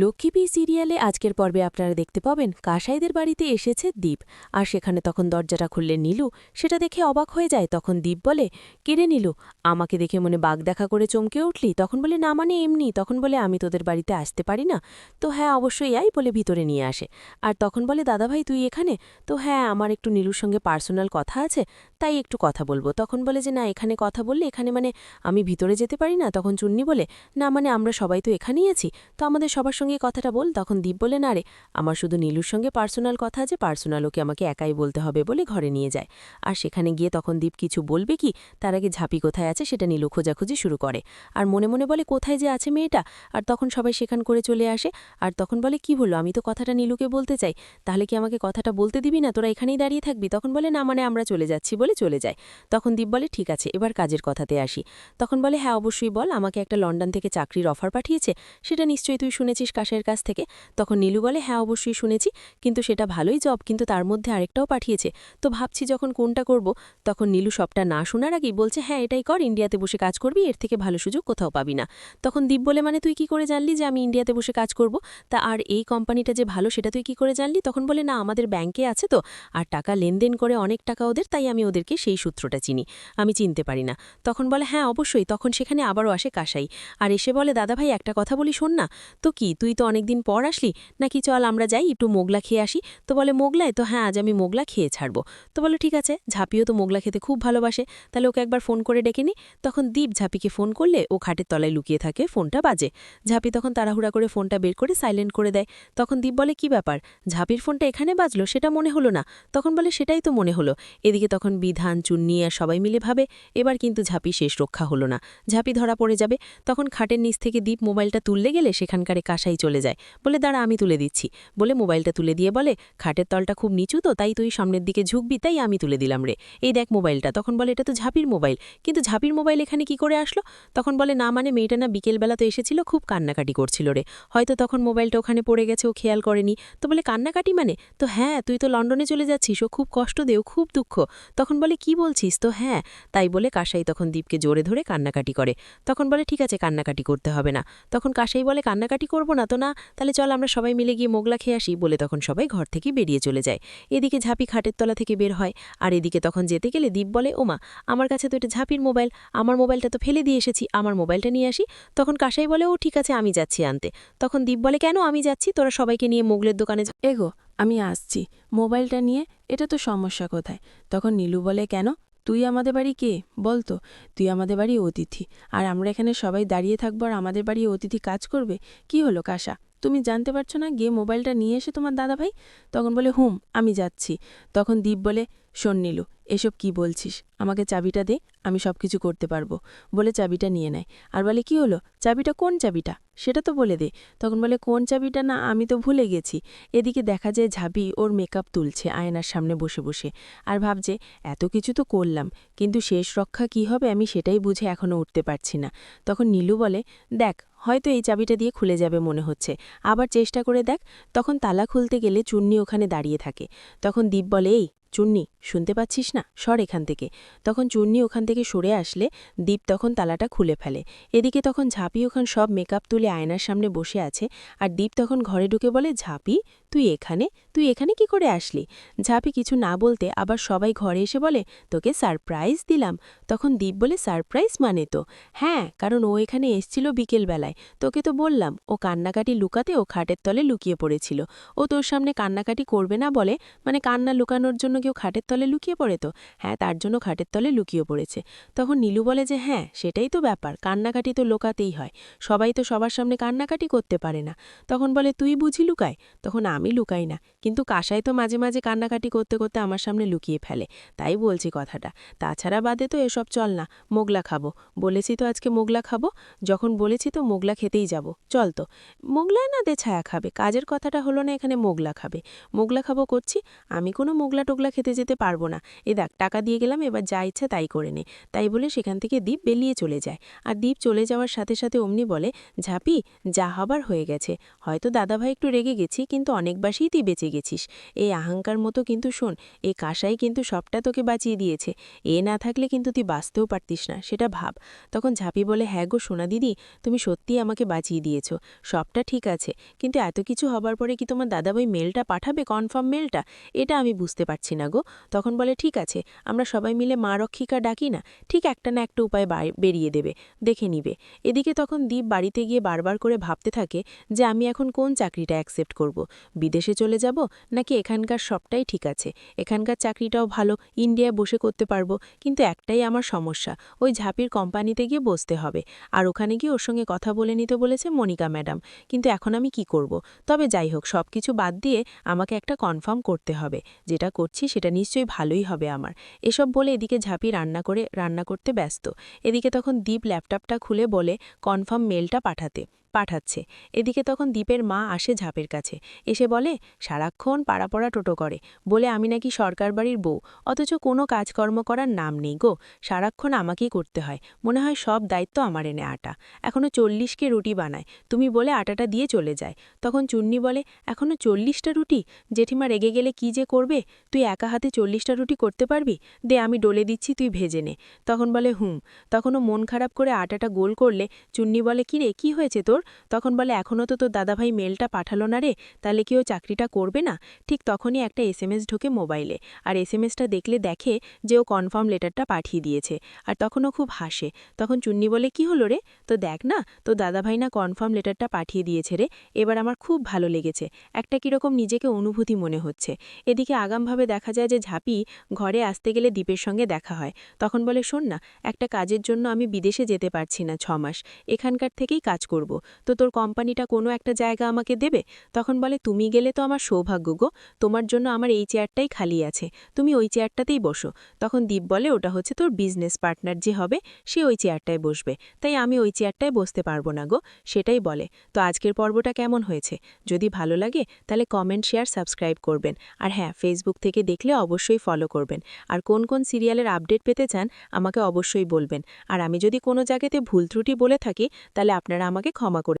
লক্ষ্মীপি সিরিয়ালে আজকের পর্বে আপনারা দেখতে পাবেন কাসাইদের বাড়িতে এসেছে দীপ। আর সেখানে তখন দরজাটা খুললে নীলু। সেটা দেখে অবাক হয়ে যায়। তখন দীপ বলে কেড়ে নীলু? আমাকে দেখে মনে বাঘ দেখা করে চমকে উঠলি? তখন বলে, না মানে এমনি। তখন বলে, আমি তোদের বাড়িতে আসতে পারি না। তো হ্যাঁ অবশ্যই আই বলে ভিতরে নিয়ে আসে। আর তখন বলে, দাদাভাই, তুই এখানে? তো হ্যাঁ আমার একটু নীলুর সঙ্গে পার্সোনাল কথা আছে, তাই একটু কথা বলব। তখন বলে যে, না, এখানে কথা বললে, এখানে মানে আমি ভিতরে যেতে পারি না? তখন চুন্নি বলে, না মানে আমরা সবাই তো এখানেই আছি। তো আমাদের সবার সঙ্গে কথাটা বল, তখন দীপ বলে না রে আমার শুধু নীলুর সঙ্গে পার্সোনাল কথা আছে, পার্সোনাল ওকে আমাকে একাই বলতে হবে বলে ঘরে নিয়ে যায়। আর সেখানে গিয়ে তখন দীপ কিছু বলবে কি, তার আগে ঝাঁপি কোথায় আছে সেটা নীলু খোঁজাখুঁজি শুরু করে। আর মনে মনে বলে, কোথায় যে আছে মেয়েটা? আর তখন সবাই সেখান করে চলে আসে। আর তখন বলে, কি বলল আমি তো কথাটা নীলুকে বলতে চাই। তাহলে কি আমাকে কথাটা বলতে দিবি না? তোরা এখানেই দাঁড়িয়ে থাকবি? তখন বলে, না মানে আমরা চলে যাচ্ছি বলে চলে যায়। তখন দীপ বলে, ঠিক আছে, এবার কাজের কথাতে আসি। তখন বলে হ্যাঁ অবশ্যই বল, আমাকে একটা লন্ডন থেকে চাকরির অফার পাঠিয়েছে, সেটা নিশ্চয়ই তুই শুনেছিস কাশের কাছ থেকে। তখন নীলু বলে হ্যাঁ অবশ্যই শুনেছি, কিন্তু সেটা ভালোই জব কিন্তু তার মধ্যে আরেকটাও পাঠিয়েছে। তো ভাবছি যখন কোনটা করব, তখন নীলু সবটা না শোনার আগেই বলছে হ্যাঁ এটাই কর, ইন্ডিয়াতে বসে কাজ করবি, এর থেকে ভালো সুযোগ কোথাও পাবি না। তখন দীপ বলে মানে তুই কি করে জানলি যে আমি ইন্ডিয়াতে বসে কাজ করব? তা আর এই কোম্পানিটা যে ভালো, সেটা তুই কি করে জানলি? তখন বলে, না, আমাদের ব্যাংকে আছে তো, আর টাকা লেনদেন করে অনেক টাকা ওদের, তাই আমি ওদেরকে সেই সূত্রটা চিনি। আমি চিনতে পারি না। তখন বলে হ্যাঁ অবশ্যই। তখন সেখানে আবারও আসে কাসাই। আর এসে বলে দাদা ভাই একটা কথা বলি শোন না, তো কি তুই তো অনেকদিন পর আসলি। নাকি চল আমরা যাই, একটু মোগলা খেয়ে আসি। তো বলে, মোগলায়? তো হ্যাঁ আজ আমি মোগলা খেয়ে ছাড়বো। তো বলে, ঠিক আছে। ঝাঁপিও তো মোগলা খেতে খুব ভালোবাসে। তাহলে ওকে একবার ফোন করে ডেকে নি। তখন দীপ ঝাঁপিকে ফোন করলে ও খাটের তলায় লুকিয়ে থাকে, ফোনটা বাজে। ঝাঁপি তখন তাড়াহুড়া করে ফোনটা বের করে সাইলেন্ট করে দেয়। তখন দীপ বলে, কি ব্যাপার? ঝাঁপির ফোনটা এখানে বাজলো? সেটা মনে হলো না। তখন বলে, সেটাই তো মনে হলো। এদিকে তখন বিধান, চুন্নি আর সবাই মিলে ভাবে, এবার কিন্তু ঝাঁপি শেষ রক্ষা হলো না। ঝাঁপি ধরা পড়ে যাবে। তখন খাটের নিচ থেকে দীপ মোবাইলটা তুললে গেলে সেখানকারে কাসাই চলে যায়। বলে, দাঁড়া, আমি তুলে দিচ্ছি। বলে, মোবাইলটা তুলে দিয়ে বলে, খাটের তলটা খুব নিচু তো, তাই তুই সামনের দিকে ঝুঁকবি, তাই আমি তুলে দিলাম রে। এই দেখ মোবাইলটা, তখন বলে, এটা তো ঝাঁপির মোবাইল। কিন্তু ঝাঁপির মোবাইল এখানে কি করে আসলো? তখন বলে, না মানে মেয়েটা না বিকেলবেলা তো এসেছিল, খুব কান্নাকাটি করছিল রে। হয়তো তখন মোবাইলটা ওখানে পড়ে গেছে, ও খেয়াল করেনি। তো বলে, কান্নাকাটি মানে? তো হ্যাঁ তুই তো লন্ডনে চলে যাচ্ছিস, ও খুব কষ্ট দেও খুব দুঃখ। তখন বলে, কি বলছিস? তো হ্যাঁ। তাই বলে, কাসাই তখন দীপকে জোরে ধরে কান্নাকাটি করে। তখন বলে, ঠিক আছে, কান্নাকাটি করতে হবে না। তখন কাসাই বলে, কান্নাকাটি করব না তো না? তাহলে চল আমরা সবাই মিলে গিয়ে মোগলা খেয়ে আসি বলে তখন সবাই ঘর থেকে বেরিয়ে চলে যায়। এদিকে ঝাঁপি খাটের তলা থেকে বের হয় আর এদিকে তখন যেতে গেলে দীপ বলে, ওমা, আমার কাছে তো এটা ঝাঁপির মোবাইল। আমার মোবাইলটা তো ফেলে দিয়ে এসেছি। আমার মোবাইলটা নিয়ে আসি। তখন কাসাই বলে, ও, ঠিক আছে, আমি যাচ্ছি আনতে। তখন দীপ বলে, কেন আমি যাচ্ছি? তোরা সবাইকে নিয়ে মোগলের দোকানে এগো, আমি আসছি। মোবাইলটা নিয়ে, এটা তো সমস্যা কোথায়? তখন নীলু বলে, কেন? তুই আমাদের বাড়ি কে? বলতো তুই আমাদের বাড়ি অতিথি। আর আমরা এখানে সবাই দাঁড়িয়ে থাকব আর আমাদের বাড়ি অতিথি কাজ করবে? কি হলো কাশা? তুমি জানতে পারছ না গিয়ে মোবাইলটা নিয়ে এসে তোমার দাদাভাই? তখন বলে, হুম, আমি যাচ্ছি। তখন দীপ বলে, শোন নীলু এসব কি বলছিস? আমাকে চাবিটা দে, আমি সব কিছু করতে পারব। বলে চাবিটা নিয়ে নেয়। আর বলে, কি হলো? চাবিটা কোন চাবিটা? সেটা তো বলে দে। তখন বলে, কোন চাবিটা? না, আমি তো ভুলে গেছি। এদিকে দেখা যায় ঝাবি ওর মেকআপ তুলছে আয়নার সামনে বসে বসে। আর ভাবছে, এত কিছু তো করলাম, কিন্তু শেষ রক্ষা কি হবে আমি সেটাই বুঝে এখনও উঠতে পারছি না। তখন নীলু বলে, দেখ, হয়তো এই চাবিটা দিয়ে খুলে যাবে মনে হচ্ছে। আবার চেষ্টা করে দেখ। তখন তালা খুলতে গেলে চুন্নি ওখানে দাঁড়িয়ে থাকে। তখন দীপ বলে, এই চুন্নি, শুনতে পাচ্ছিস না? সর এখান থেকে। তখন চুন্নি ওখান থেকে সরে আসলে দীপ তখন তালাটা খুলে ফেলে। এদিকে তখন ঝাঁপি ওখান সব মেকআপ তুলে আয়নার সামনে বসে আছে আর দীপ তখন ঘরে ঢুকে বলে, ঝাঁপি, তুই এখানে? তুই এখানে কি করে আসলি? ঝাঁপি কিছু না বলতে আবার সবাই ঘরে এসে বলে, তোকে সারপ্রাইজ দিলাম। তখন দীপ বলে সারপ্রাইজ মানে তো? হ্যাঁ কারণ ও এখানে এসছিল বিকেলবেলায় তোকে তো বললাম, ও কান্নাকাটি লুকাতে ও খাটের তলে লুকিয়ে পড়েছিল। ও তোর সামনে কান্নাকাটি করবে না বলে মানে কান্না লুকানোর জন্য কেউ খাটের তলে লুকিয়ে পড়ে তো? হ্যাঁ তার জন্য খাটের তলে লুকিয়ে পড়েছে। তখন নীলু বলে যে হ্যাঁ সেটাই তো ব্যাপার। কান্নাকাটি তো লোকাতেই হয়। সবাই তো সবার সামনে কান্নাকাটি করতে পারে না। তখন বলে, তুই বুঝি লুকায়? তখন, আমি লুকাই না। কিন্তু কাসাই তো মাঝে মাঝে কান্নাকাটি করতে করতে আমার সামনে লুকিয়ে ফেলে। তাই বলছি কথাটা। তাছাড়া বাদে তো এসব চল না। মোগলা খাব। বলেছি তো আজকে মোগলা খাব। যখন বলেছি তো মোগলা খেতেই যাব। চল তো। মোগলায় না দে ছায়া খাবে। কাজের কথাটা হলো না এখানে মোগলা খাবে। মোগলা খাব করছি। আমি কোনো মোগলা টোগলা খেতে যেতে পারব না। এ দেখ, টাকা দিয়ে গেলাম, এবার যা ইচ্ছা তাই করে নে। তাই বলে সেখান থেকে দ্বীপ বেরিয়ে চলে যায়। আর দ্বীপ চলে যাওয়ার সাথে সাথে অমনি বলে, ঝাঁপি, যা হবার হয়ে গেছে। হয়তো দাদাভাই একটু রেগে গেছি, কিন্তু অনেক অনেকবাসেই তুই বেঁচে গেছিস। এই আহাঙ্কার মতো কিন্তু শোন, এই কাঁসাই কিন্তু সবটা তোকে বাঁচিয়ে দিয়েছে। এ না থাকলে কিন্তু তুই বাঁচতেও পারতিস না, সেটা ভাব। তখন ঝাঁপি বলে হ্যাঁ গো সোনা দিদি, তুমি সত্যিই আমাকে বাঁচিয়ে দিয়েছ, সবটা ঠিক আছে। কিন্তু এত কিছু হবার পরে কি তোমার দাদাভাই মেলটা পাঠাবে, কনফার্ম মেলটা? এটা আমি বুঝতে পারছি না গো। তখন বলে, ঠিক আছে, আমরা সবাই মিলে মা রক্ষিকা ডাকি না, ঠিক একটা না একটা উপায় বেরিয়ে দেবে, দেখে নিবে। এদিকে তখন দীপ বাড়িতে গিয়ে বারবার করে ভাবতে থাকে যে, আমি এখন কোন চাকরিটা অ্যাকসেপ্ট করব, বিদেশে চলে যাব নাকি এখানকার সবটাই ঠিক আছে? এখানকার চাকরিটাও ভালো ইন্ডিয়ায় বসে করতে পারব, কিন্তু একটাই আমার সমস্যা, ওই ঝাঁপির কোম্পানিতে গিয়ে বসতে হবে। আর ওখানে গিয়ে ওর সঙ্গে কথা বলে নিতে বলেছে মনিকা ম্যাডাম। কিন্তু এখন আমি কি করব? তবে যাই হোক সব কিছু বাদ দিয়ে আমাকে একটা কনফার্ম করতে হবে, যেটা করছি সেটা নিশ্চয়ই ভালোই হবে আমার। এসব বলে এদিকে ঝাঁপি রান্না করে, রান্না করতে ব্যস্ত। এদিকে তখন দীপ ল্যাপটপটা খুলে বলে, কনফার্ম মেলটা পাঠাতে। পাঠাচ্ছে। এদিকে তখন দীপের মা আসে ঝাপের কাছে। এসে বলে, সারাক্ষণ পাড়াপড়া টোটো করে। বলে, আমি নাকি সরকার বাড়ির বউ। অথচ কোনো কাজকর্ম করার নাম নেই গো। সারাক্ষণ আমাকেই করতে হয়। মনে হয় সব দায়িত্ব আমার এনে আটা। এখনও চল্লিশকে রুটি বানায়। তুমি বলে, আটাটা দিয়ে চলে যায়। তখন চুন্নি বলে এখনও চল্লিশটা রুটি? জেঠিমা রেগে গেলে কি যে করবে? তুই একা হাতে চল্লিশটা রুটি করতে পারবি? দে, আমি ডলে দিচ্ছি, তুই ভেজে নে। তখন বলে, হুম। তখনও মন খারাপ করে আটাটা গোল করলে চুন্নি বলে, কি রে, কি হয়েছে তোর? তখন বলে এখনও তো তোর দাদাভাই মেলটা পাঠালো না রে, তাহলে কি ও চাকরিটা করবে না? ঠিক তখনই একটা এসএমএস ঢোকে মোবাইলে, আর এসএমএসটা দেখলে দেখে যে ও কনফার্ম লেটারটা পাঠিয়ে দিয়েছে, আর তখনও খুব হাসে। তখন চুন্নি বলে, কি হলো রে? তো দেখ না তো দাদাভাই না কনফার্ম লেটারটা পাঠিয়ে দিয়েছে রে, এবার আমার খুব ভালো লেগেছে, একটা কীরকম নিজেকে অনুভূতি মনে হচ্ছে। এদিকে আগামভাবে দেখা যায় যে ঝাঁপি ঘরে আসতে গেলে দ্বীপের সঙ্গে দেখা হয়। তখন বলে, শোন না, একটা কাজের জন্য আমি বিদেশে যেতে পারছি না ছ মাস, এখানকার থেকেই কাজ করব। তো তোর কোম্পানিটা কোনো একটা জায়গা আমাকে দেবে? তখন বলে, তুমি গেলে তো আমার সৌভাগ্য গো, তোমার জন্য আমার এই চেয়ারটাই খালি আছে, তুমি ওই চেয়ারটাতেই বসো। তখন দীপ বলে, ওটা হচ্ছে তোর বিজনেস পার্টনার যে হবে, সে ওই চেয়ারটায় বসবে, তাই আমি ওই চেয়ারটায় বসতে পারব না গো। সেটাই বলে। তো আজকের পর্বটা কেমন হয়েছে? যদি ভালো লাগে, তাহলে কমেন্ট শেয়ার সাবস্ক্রাইব করবেন। আর হ্যাঁ ফেসবুক থেকে দেখলে অবশ্যই ফলো করবেন। আর কোন কোন সিরিয়ালের আপডেট পেতে চান, আমাকে অবশ্যই বলবেন। আর আমি যদি কোনো জায়গাতে ভুল ত্রুটি বলে থাকি, তাহলে আপনারা আমাকে ক্ষমা